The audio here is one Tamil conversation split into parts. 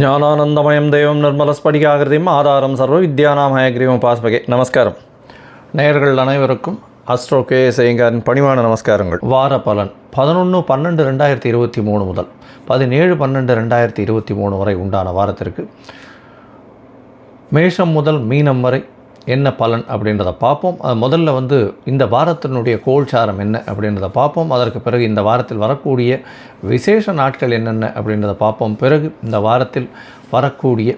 ஞானானந்தமயம் தெய்வம் நிர்மலஸ்படிகாகிருதியும் ஆதாரம் சர்வ வித்யானாமயகிரியும் பாஸ்பகே. நமஸ்காரம். நேயர்கள் அனைவருக்கும் அஸ்ட்ரோ கே பணிவான நமஸ்காரங்கள். வார பலன் பதினொன்று பன்னெண்டு ரெண்டாயிரத்தி இருபத்தி மூணு முதல் பதினேழு பன்னெண்டு ரெண்டாயிரத்தி இருபத்தி மூணு வரை உண்டான வாரத்திற்கு மேஷம் முதல் மீனம் வரை என்ன பலன் அப்படின்றத பார்ப்போம். அது முதல்ல வந்து இந்த வாரத்தினுடைய கோல்சாரம் என்ன அப்படின்றத பார்ப்போம். அதற்கு பிறகு இந்த வாரத்தில் வரக்கூடிய விசேஷ நாட்கள் என்னென்ன அப்படின்றத பார்ப்போம். பிறகு இந்த வாரத்தில் வரக்கூடிய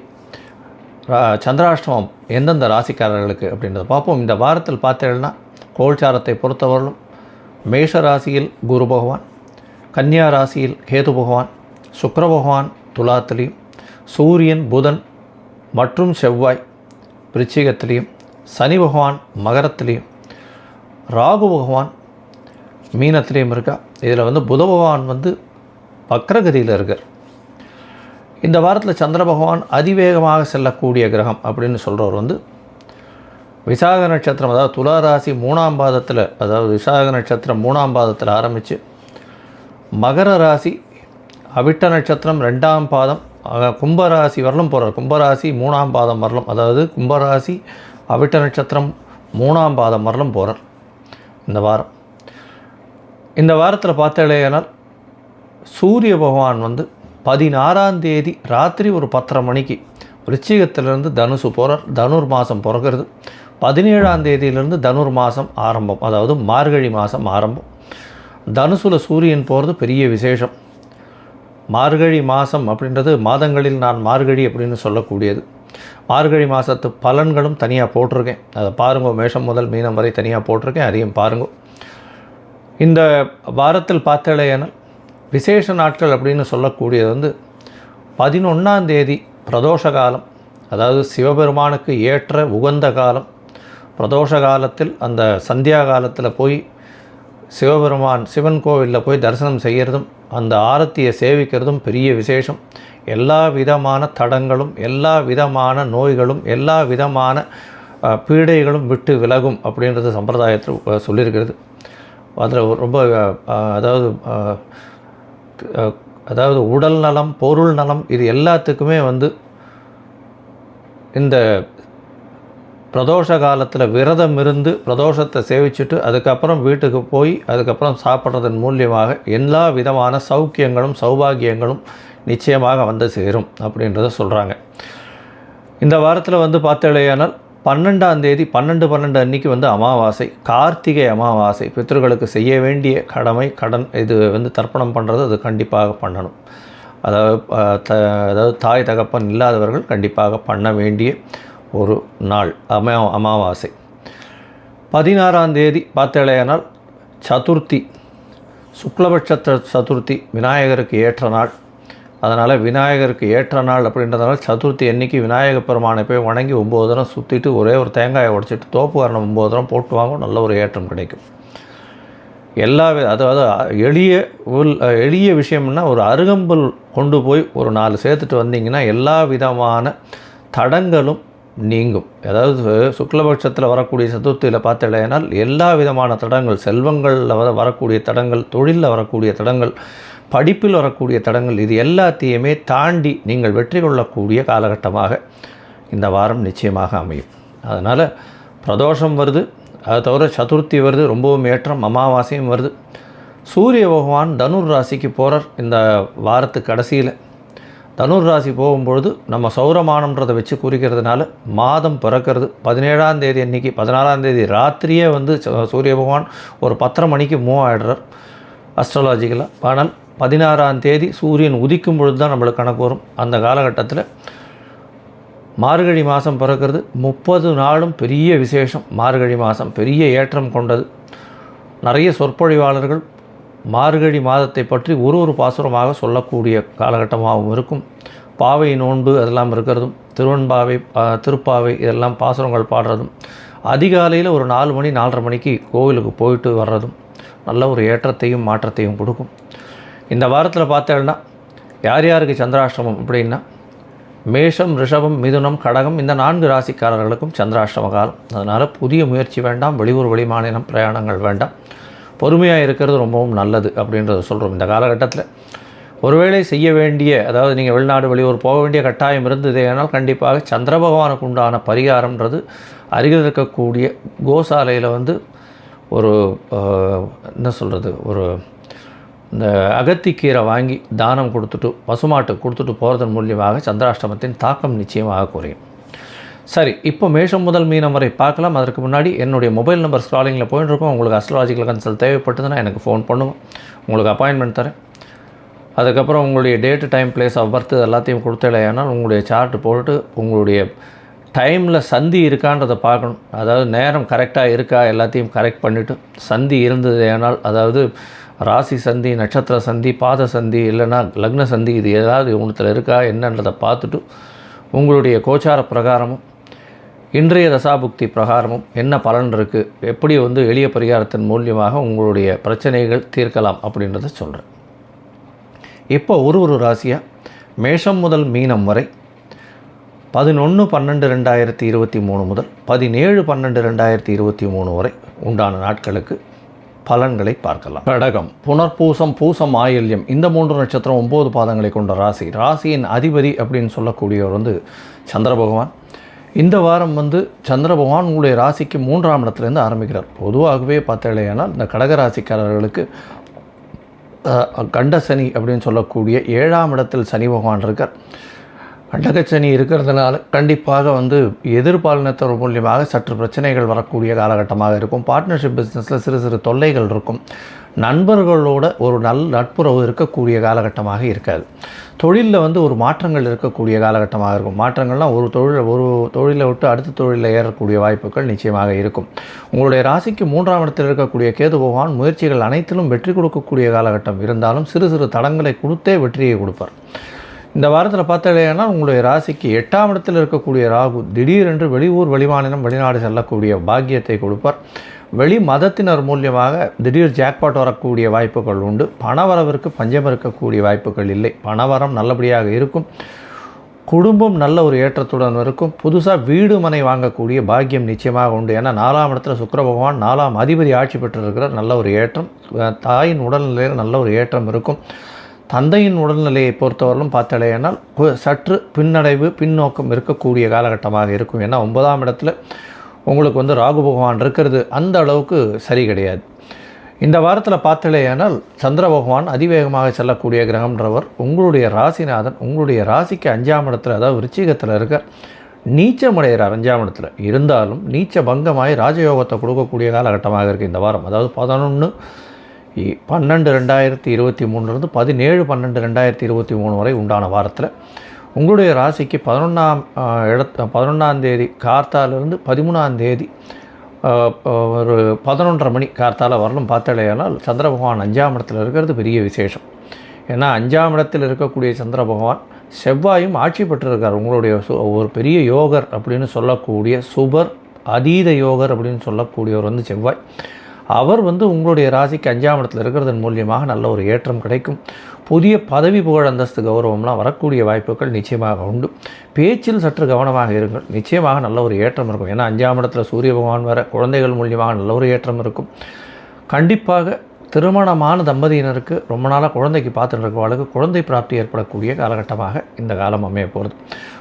ரா- சந்திராஷ்டமம் எந்தெந்த ராசிக்காரர்களுக்கு அப்படின்றத பார்ப்போம். இந்த வாரத்தில் பார்த்தீங்கன்னா கோல்சாரத்தை பொறுத்தவரையிலும் மேஷ ராசியில் குரு பகவான் கன்னியா ராசியில் கேது பகவான் சுக்கர பகவான் துலாத்திலையும் சூரியன் புதன் மற்றும் செவ்வாய் விருச்சிகத்திலையும் சனி பகவான் மகரத்துலேயும் ராகு பகவான் மீனத்துலேயும் இருக்கா? இதில் வந்து புத பகவான் வந்து வக்ரகதியில் இருக்கார். இந்த வாரத்தில் சந்திர பகவான் அதிவேகமாக செல்லக்கூடிய கிரகம் அப்படின்னு சொல்கிறவர் வந்து விசாக நட்சத்திரம் அதாவது துலா ராசி மூணாம் பாதத்தில் அதாவது விசாக நட்சத்திரம் மூணாம் பாதத்தில் ஆரம்பித்து மகர ராசி அவிட்ட நட்சத்திரம் ரெண்டாம் பாதம் கும்பராசி வரலும் போகிறார் கும்பராசி மூணாம் பாதம் வரலும் அதாவது கும்பராசி அவிட்ட நட்சத்திரம் மூணாம் பாதம் வரலும் போகிறார் இந்த வாரம். இந்த வாரத்தில் பார்த்தேனால் சூரிய பகவான் வந்து பதினாறாம் தேதி ராத்திரி ஒரு பத்தரை மணிக்கு விருச்சிகத்திலிருந்து தனுசு போகிறார் தனுர் மாதம் பிறக்கிறது. பதினேழாம் தேதியிலிருந்து தனுர் மாதம் ஆரம்பம். அதாவது மார்கழி மாதம் ஆரம்பம். தனுசுல சூரியன் போகிறது பெரிய விசேஷம். மார்கழி மாதம் அப்படின்றது மாதங்களில் நான் மார்கழி அப்படின்னு சொல்லக்கூடியது. மார்கழி மாதத்து பலன்களும் தனியாக போட்டிருக்கேன். அதை பாருங்க மேஷம் முதல் மீனம் வரை தனியாக போட்டிருக்கேன் அதையும் பாருங்கள் இந்த வாரத்தில் பார்த்தேனால் விசேஷ நாட்கள் அப்படின்னு சொல்லக்கூடியது வந்து பதினொன்றாம் தேதி பிரதோஷ காலம் அதாவது சிவபெருமானுக்கு ஏற்ற உகந்த காலம். பிரதோஷ காலத்தில் அந்த சந்தியா காலத்தில் போய் சிவபெருமான் சிவன் கோவிலில் போய் தரிசனம் செய்கிறதும் அந்த ஆரத்தியை சேவிக்கிறதும் பெரிய விசேஷம். எல்லா விதமான தடங்களும் எல்லா விதமான நோய்களும் எல்லா விதமான பீடைகளும் விட்டு விலகும் அப்படின்றது சம்பிரதாயத்தில் சொல்லியிருக்கிறது. அதில் ரொம்ப அதாவது அதாவது உடல் நலம் பொருள் நலம் இது எல்லாத்துக்குமே வந்து இந்த பிரதோஷ காலத்தில் விரதம் இருந்து பிரதோஷத்தை சேவிச்சுட்டு அதுக்கப்புறம் வீட்டுக்கு போய் அதுக்கப்புறம் சாப்பிட்றதன் மூலியமாக எல்லா விதமான சௌக்கியங்களும் சௌபாகியங்களும் நிச்சயமாக வந்து சேரும் அப்படின்றத சொல்கிறாங்க இந்த வாரத்தில் வந்து பார்த்தேனால் பன்னெண்டாம் தேதி பன்னெண்டு பன்னெண்டு அன்னைக்கு வந்து அமாவாசை கார்த்திகை அமாவாசை. பித்ருக்களுக்கு செய்ய வேண்டிய கடமை கடன் இது வந்து தர்ப்பணம் பண்ணுறது அது கண்டிப்பாக பண்ணணும். அதாவது த அதாவது தாய் தகப்பன் இல்லாதவர்கள் கண்டிப்பாக பண்ண வேண்டிய ஒரு நாள் அமா அமாவாசை. பதினாறாம் தேதி பார்த்தேனால் சதுர்த்தி சுக்லபட்ச சதுர்த்தி விநாயகருக்கு ஏற்ற நாள். அதனால் விநாயகருக்கு ஏற்ற நாள் அப்படின்றதுனால சதுர்த்தி என்றைக்கு விநாயக பெருமானை போய் வணங்கி ஒம்பது தரம் சுற்றிட்டு ஒரே ஒரு தேங்காயை உடைச்சிட்டு தோப்பு வரணம் ஒம்பது தரம் போட்டு வாங்கும். நல்ல ஒரு ஏற்றம் கிடைக்கும். எல்லா அதாவது எளிய உள் எளிய விஷயம்னா ஒரு அருகம்புல் கொண்டு போய் ஒரு நாலு சேர்த்துட்டு வந்தீங்கன்னா எல்லா விதமான தடங்களும் நீங்கும். அதாவது சுக்லபட்சத்தில் வரக்கூடிய சதுர்த்தியில் பார்த்தீங்கன்னா எல்லா விதமான தடங்கள் செல்வங்களில் வர வரக்கூடிய தடங்கள் தொழிலில் வரக்கூடிய தடங்கள் படிப்பில் வரக்கூடிய தடங்கள் இது எல்லாத்தையுமே தாண்டி நீங்கள் வெற்றி கொள்ளக்கூடிய காலகட்டமாக இந்த வாரம் நிச்சயமாக அமையும். அதனால் பிரதோஷம் வருது. அது தவிர சதுர்த்தி வருது. ரொம்பவும் ஏற்றம் அமாவாசையும் வருது. சூரிய பகவான் தனுர் ராசிக்கு போகிறார் இந்த வாரத்து கடைசியில். தனுர் ராசி போகும்பொழுது நம்ம சௌரமானம்ன்றதை வச்சு குறிக்கிறதுனால மாதம் பிறக்கிறது. பதினேழாம் தேதி அன்னைக்கு பதினாலாம் தேதி ராத்திரியே வந்து ச- சூரிய பகவான் ஒரு பத்தரை மணிக்கு மூவ் ஆகிடுறார் அஸ்ட்ராலாஜிக்கலாக ஆனால் பதினாறாம் தேதி சூரியன் உதிக்கும் பொழுது தான் நம்மளுக்கு கணக்கு வரும். அந்த காலகட்டத்தில் மார்கழி மாதம் பிறக்கிறது. முப்பது நாளும் பெரிய விசேஷம். மார்கழி மாதம் பெரிய ஏற்றம் கொண்டது. நிறைய சொற்பொழிவாளர்கள் மார்கழி மாதத்தை பற்றி ஒரு ஒரு பாசுரமாக சொல்லக்கூடிய காலகட்டமாகவும் இருக்கும். பாவை நோன்பு அதெல்லாம் இருக்கிறதும் திருவன்பாவை திருப்பாவை இதெல்லாம் பாசுரங்கள் பாடுறதும் அதிகாலையில் ஒரு நாலு மணி நாலரை மணிக்கு கோவிலுக்கு போயிட்டு வர்றதும் நல்ல ஒரு ஏற்றத்தையும் மாற்றத்தையும் கொடுக்கும். இந்த வாரத்தில் பார்த்தேன்னா யார் யாருக்கு சந்திராஷ்டமம் அப்படின்னா மேஷம் ரிஷபம் மிதுனம் கடகம் இந்த நான்கு ராசிக்காரர்களுக்கும் சந்திராஷ்டம காலம். அதனால் புதிய முயற்சி வேண்டாம் வெளியூர் வெளிமாநிலம் பிரயாணங்கள் வேண்டாம். பொறுமையாக இருக்கிறது ரொம்பவும் நல்லது அப்படின்றத சொல்கிறோம் இந்த காலகட்டத்தில். ஒருவேளை செய்ய வேண்டிய அதாவது நீங்கள் வெளிநாடு வெளியூர் போக வேண்டிய கட்டாயம் இருந்தது ஆனால் கண்டிப்பாக சந்திர பகவானுக்கு உண்டான பரிகாரம்ன்றது அருகில் இருக்கக்கூடிய கோசாலையில் வந்து ஒரு என்ன சொல்கிறது ஒரு இந்த அகத்திக்கீரை வாங்கி தானம் கொடுத்துட்டு பசுமாட்டு கொடுத்துட்டு போகிறதன் மூலியமாக சந்திராஷ்டமத்தின் தாக்கம் நிச்சயமாக குறையும். சரி இப்போ மேஷம் முதல் மீனம் வரை பார்க்கலாம். அதற்கு முன்னாடி என்னுடைய மொபைல் நம்பர் ஸ்க்ராலிங்கில் போயின்னு உங்களுக்கு அஸ்ட்ராலஜிக்கல் கன்சல்ட் தேவைப்பட்டதுன்னா எனக்கு ஃபோன் பண்ணுவோம் உங்களுக்கு அப்பாயின்மெண்ட் தரேன். அதுக்கப்புறம் உங்களுடைய date time place of birth எல்லாத்தையும் கொடுத்தலையானால் உங்களுடைய சார்ட்டு போட்டு உங்களுடைய டைமில் சந்தி இருக்கான்றதை பார்க்கணும். அதாவது நேரம் கரெக்டாக இருக்கா எல்லாத்தையும் கரெக்ட் பண்ணிவிட்டு சந்தி இருந்தது ஏனால் அதாவது ராசி சந்தி நட்சத்திர சந்தி பாத சந்தி இல்லைன்னா லக்ன சந்தி இது ஏதாவது ஒன்றுத்தில் இருக்கா என்னன்றதை பார்த்துட்டு உங்களுடைய கோச்சார பிரகாரமும் இன்றைய தசாபுக்தி பிரகாரமும் என்ன பலன் இருக்குது எப்படி வந்து எளிய பரிகாரத்தின் மூலியமாக உங்களுடைய பிரச்சனைகள் தீர்க்கலாம் அப்படின்றத சொல்கிறேன் இப்போ ஒரு ஒரு ராசியாக மேஷம் முதல் மீனம் வரை பதினொன்று பன்னெண்டு ரெண்டாயிரத்தி இருபத்தி மூணு முதல் பதினேழு பன்னெண்டு ரெண்டாயிரத்தி இருபத்தி மூணு வரை உண்டான நாட்களுக்கு பலன்களை பார்க்கலாம். கடகம் புனர்பூசம் பூசம் ஆயில்யம் இந்த மூன்று நட்சத்திரம் ஒம்பது பாதங்களை கொண்ட ராசி. ராசியின் அதிபதி அப்படின்னு சொல்லக்கூடியவர் வந்து சந்திர பகவான் இந்த வாரம் வந்து சந்திர பகவான் உங்களுடைய ராசிக்கு மூன்றாம் இடத்துலேருந்து ஆரம்பிக்கிறார். பொதுவாகவே பார்த்தேனால் இந்த கடக ராசிக்காரர்களுக்கு கண்ட சனி அப்படின்னு சொல்லக்கூடிய ஏழாம் இடத்தில் சனி பகவான் இருக்கார். கண்டகச்சனி இருக்கிறதுனால கண்டிப்பாக வந்து எதிர்பாலினத்தவர் மூலியமாக சற்று பிரச்சனைகள் வரக்கூடிய காலகட்டமாக இருக்கும். பார்ட்னர்ஷிப் பிஸ்னஸில் சிறு சிறு தொல்லைகள் இருக்கும். நண்பர்களோட ஒரு நல் நட்புறவு இருக்கக்கூடிய காலகட்டமாக இருக்காது. தொழிலில் வந்து ஒரு மாற்றங்கள் இருக்கக்கூடிய காலகட்டமாக இருக்கும். மாற்றங்கள்லாம் ஒரு தொழில் ஒரு தொழிலை விட்டு அடுத்த தொழிலில் ஏறக்கூடிய வாய்ப்புகள் நிச்சயமாக இருக்கும். உங்களுடைய ராசிக்கு மூன்றாம் இடத்தில் இருக்கக்கூடிய கேது பகவான் முயற்சிகள் அனைத்திலும் வெற்றி கொடுக்கக்கூடிய காலகட்டம் இருந்தாலும் சிறு சிறு தடங்களை கொடுத்தே வெற்றியை கொடுப்பார். இந்த வாரத்தில் பார்த்தீங்கன்னா உங்களுடைய ராசிக்கு எட்டாம் இடத்தில் இருக்கக்கூடிய ராகு திடீரென்று வெளியூர் வெளிமாநிலம் வெளிநாடு செல்லக்கூடிய பாக்கியத்தை கொடுப்பார். வெளி மதத்தினர் மூலியமாக திடீர் ஜாக்பாட் வரக்கூடிய வாய்ப்புகள் உண்டு. பணவரவிற்கு பஞ்சம் இருக்கக்கூடிய வாய்ப்புகள் இல்லை. பணவரம் நல்லபடியாக இருக்கும். குடும்பம் நல்ல ஒரு ஏற்றத்துடன் இருக்கும். புதுசாக வீடு மனை வாங்கக்கூடிய பாக்கியம் நிச்சயமாக உண்டு. ஏன்னா நாலாம் இடத்துல சுக்கர பகவான் நாலாம் அதிபதி ஆட்சி பெற்றிருக்கிறார். நல்ல ஒரு ஏற்றம். தாயின் உடல்நிலையில் நல்ல ஒரு ஏற்றம் இருக்கும். தந்தையின் உடல்நிலையை பொறுத்தவரையிலும் பார்த்தலையானால் சற்று பின்னடைவு பின்னோக்கம் இருக்கக்கூடிய காலகட்டமாக இருக்கும். ஏன்னா ஒன்பதாம் இடத்துல உங்களுக்கு வந்து ராகு பகவான் இருக்கிறது அந்த அளவுக்கு சரி கிடையாது. இந்த வாரத்தில் பார்த்தாலேயானால் சந்திர பகவான் அதிவேகமாக செல்லக்கூடிய கிரகம்ன்றவர் உங்களுடைய ராசிநாதன் உங்களுடைய ராசிக்கு அஞ்சாம் இடத்துல அதாவது விருச்சிகத்தில் இருக்க நீச்சமடைகிறார் அஞ்சாம் இடத்துல. இருந்தாலும் நீச்ச பங்கமாய் ராஜயோகத்தை கொடுக்கக்கூடிய காலகட்டமாக இருக்குது இந்த வாரம். அதாவது பதினொன்று பன்னெண்டு ரெண்டாயிரத்தி இருபத்தி மூணுலேருந்து பதினேழு பன்னெண்டு ரெண்டாயிரத்தி இருபத்தி மூணு வரை உண்டான வாரத்தில் உங்களுடைய ராசிக்கு பதினொன்றாம் இடத் பதினொன்றாம் தேதி கார்த்தாலிருந்து பதிமூணாம் தேதி ஒரு பதினொன்றரை மணி கார்த்தால வரலும் பார்த்தாலேயானால் சந்திர பகவான் அஞ்சாம் இடத்துல இருக்கிறது பெரிய விசேஷம். ஏன்னா அஞ்சாம் இடத்தில் இருக்கக்கூடிய சந்திர பகவான் செவ்வாயும் ஆட்சி பெற்றிருக்கார். உங்களுடைய சு- ஒரு பெரிய யோகர் அப்படின்னு சொல்லக்கூடிய சுபர் அதீத யோகர் அப்படின்னு சொல்லக்கூடியவர் வந்து செவ்வாய். அவர் வந்து உங்களுடைய ராசிக்கு அஞ்சாம் இடத்துல இருக்கிறதன் மூலியமாக நல்ல ஒரு ஏற்றம் கிடைக்கும். புதிய பதவி புகழ் அந்தஸ்து கௌரவம்லாம் வரக்கூடிய வாய்ப்புகள் நிச்சயமாக உண்டு. பேச்சில் சற்று கவனமாக இருங்கள். நிச்சயமாக நல்ல ஒரு ஏற்றம் இருக்கும். ஏன்னா அஞ்சாம் இடத்துல சூரிய பகவான் வர குழந்தைகள் மூலியமாக நல்ல ஒரு ஏற்றம் இருக்கும். கண்டிப்பாக திருமணமான தம்பதியினருக்கு ரொம்ப நாளாக குழந்தைக்கு பார்த்துட்டு இருக்கவங்களுக்கு குழந்தை பிராப்தி ஏற்படக்கூடிய காலகட்டமாக இந்த காலம் அமைய போகிறது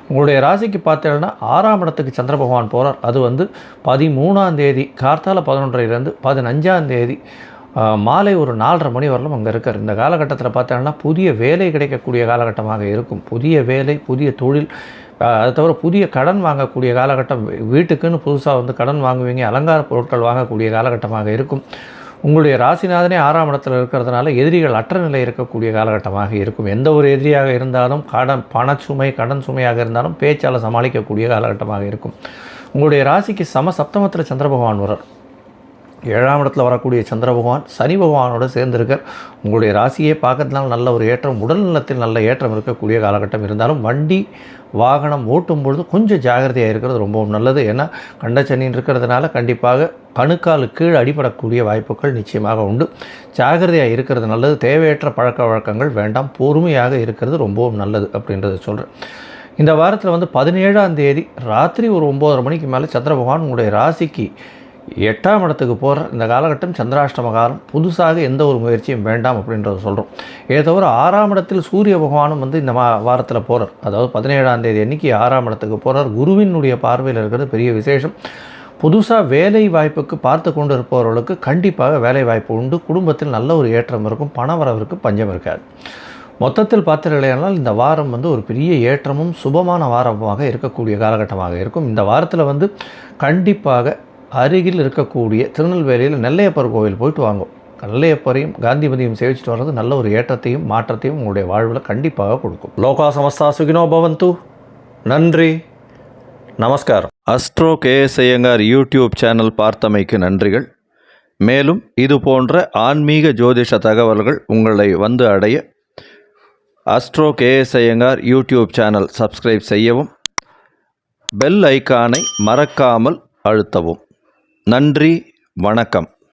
உங்களுடைய ராசிக்கு பார்த்தீங்கன்னா ஆறாம் இடத்துக்கு சந்திர பகவான் போகிறார் அது வந்து பதிமூணாம் தேதி கார்த்தால பதினொன்றையிலேருந்து பதினஞ்சாம் தேதி மாலை ஒரு நாலரை மணி வரலும் அங்கே இருக்கார். இந்த காலகட்டத்தில் பார்த்தோன்னா புதிய வேலை கிடைக்கக்கூடிய காலகட்டமாக இருக்கும். புதிய வேலை புதிய தொழில் அதை தவிர புதிய கடன் வாங்கக்கூடிய காலகட்டம் வீட்டுக்குன்னு புதுசாக வந்து கடன் வாங்குவீங்க அலங்கார பொருட்கள் வாங்கக்கூடிய காலகட்டமாக இருக்கும். உங்களுடைய ராசிநாதனே ஆறாம் இடத்துல இருக்கிறதுனால எதிரிகள் அற்ற நிலை இருக்கக்கூடிய காலகட்டமாக இருக்கும். எந்த ஒரு எதிரியாக இருந்தாலும் கடன் பணச்சுமை கடன் சுமையாக இருந்தாலும் பேச்சால் சமாளிக்கக்கூடிய காலகட்டமாக இருக்கும். உங்களுடைய ராசிக்கு சம சப்தமத்தில் சந்திர பகவான் வரார் ஏழாம் இடத்துல வரக்கூடிய சந்திர பகவான் சனி பகவானோட சேர்ந்திருக்கார். உங்களுடைய ராசியை பார்க்கறதுனால நல்ல ஒரு ஏற்றம் உடல் நலத்தில் நல்ல ஏற்றம் இருக்கக்கூடிய காலகட்டம் இருந்தாலும் வண்டி வாகனம் ஓட்டும் பொழுது கொஞ்சம் ஜாகிரதையாக இருக்கிறது ரொம்பவும் நல்லது. ஏன்னா கண்டச்சனின்னு இருக்கிறதுனால கண்டிப்பாக கணுக்கால் கீழ் அடிபடக்கூடிய வாய்ப்புகள் நிச்சயமாக உண்டு. ஜாகிரதையாக இருக்கிறது நல்லது. தேவையற்ற பழக்க வழக்கங்கள் வேண்டாம். பொறுமையாக இருக்கிறது ரொம்பவும் நல்லது அப்படின்றத சொல்கிறேன் இந்த வாரத்தில் வந்து பதினேழாம் தேதி ராத்திரி ஒரு ஒம்போதரை மணிக்கு மேலே சந்திர பகவான் உங்களுடைய ராசிக்கு எட்டாம் இடத்துக்கு போகிற இந்த காலகட்டம் சந்திராஷ்டம காலம் புதுசாக எந்த ஒரு முயற்சியும் வேண்டாம் அப்படின்றத சொல்கிறோம் ஏ தவிர ஆறாம் இடத்தில் சூரிய பகவானும் வந்து இந்த மா வாரத்தில் போகிறார் அதாவது பதினேழாம் தேதி அன்னைக்கு ஆறாம் இடத்துக்கு போகிறார் குருவினுடைய பார்வையில் இருக்கிறது பெரிய விசேஷம். புதுசாக வேலை வாய்ப்புக்கு பார்த்து கொண்டு இருப்பவர்களுக்கு கண்டிப்பாக வேலை வாய்ப்பு உண்டு. குடும்பத்தில் நல்ல ஒரு ஏற்றம் இருக்கும். பணவரவிற்கு பஞ்சம் இருக்காது. மொத்தத்தில் பார்த்தீர்களேனால் இந்த வாரம் வந்து ஒரு பெரிய ஏற்றமும் சுபமான வாரமாக இருக்கக்கூடிய காலகட்டமாக இருக்கும். இந்த வாரத்தில் வந்து கண்டிப்பாக அருகில் இருக்கக்கூடிய திருநெல்வேலியில் நெல்லையப்பர் கோவில் போயிட்டு வாங்கும் நெல்லையப்பரையும் காந்திமதியும் சேவிச்சுட்டு வர்றது நல்ல ஒரு ஏற்றத்தையும் மாற்றத்தையும் உங்களுடைய வாழ்வில் கண்டிப்பாக கொடுக்கும். லோகா சமஸ்தா சுகினோ பவந்து. நன்றி. நமஸ்காரம். Astro KS Iyengar YouTube channel பார்த்தமைக்கு நன்றிகள். மேலும் இது போன்ற ஆன்மீக ஜோதிஷ தகவல்கள் உங்களை வந்து அடைய astro KS Iyengar YouTube channel subscribe செய்யவும் பெல் ஐகானை மறக்காமல் அழுத்தவும். நன்றி வணக்கம்.